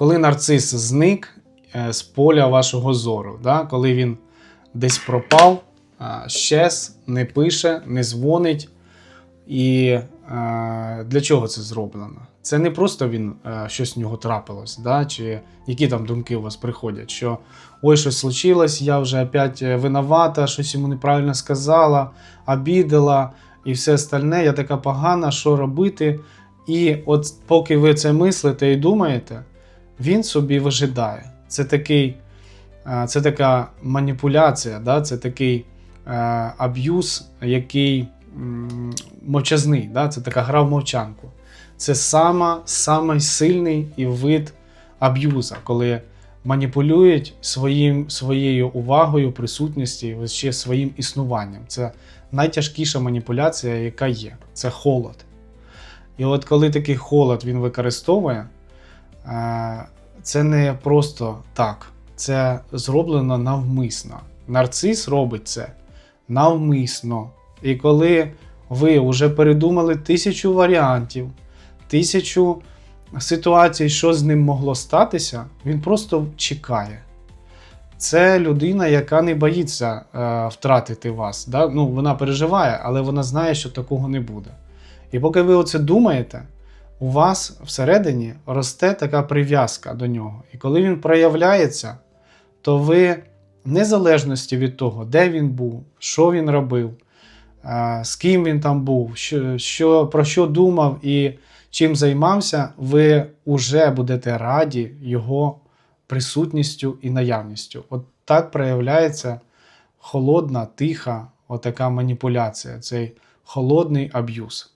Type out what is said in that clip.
коли нарцис зник е, з поля вашого зору, да? коли він десь пропав, щез, не пише, не дзвонить. І для чого це зроблено? Це не просто він е, щось в нього трапилось, да? чи які там думки у вас приходять, що ой, щось случилось, я вже опять е, виновата, щось йому неправильно сказала, обідала і все остальне, я така погана, що робити. І от поки ви це мислите і думаєте, він собі вижидає. Це такий, е, це така маніпуляція, да? це такий е, аб'юз, який мовчазний, да? це така гра в мовчанку. Це сама, самий сильний і вид аб'юза, коли маніпулюють своїм, своєю увагою, присутністю, ще своїм існуванням. Це найтяжкіша маніпуляція, яка є. Це холод. І от коли такий холод він використовує, це не просто так, це зроблено навмисно. Нарцис робить це навмисно. І коли ви вже передумали тисячу варіантів, тисячу ситуацій, що з ним могло статися, він просто чекає. Це людина, яка не боїться е, втратити вас. Да? Ну, вона переживає, але вона знає, що такого не буде. І поки ви оце думаєте, у вас всередині росте така прив'язка до нього. І коли він проявляється, то ви, незалежності від того, де він був, що він робив, з ким він там був, що, що, про що думав і чим займався, ви вже будете раді його присутністю і наявністю. От так проявляється холодна, тиха, отака маніпуляція, цей холодний аб'юз.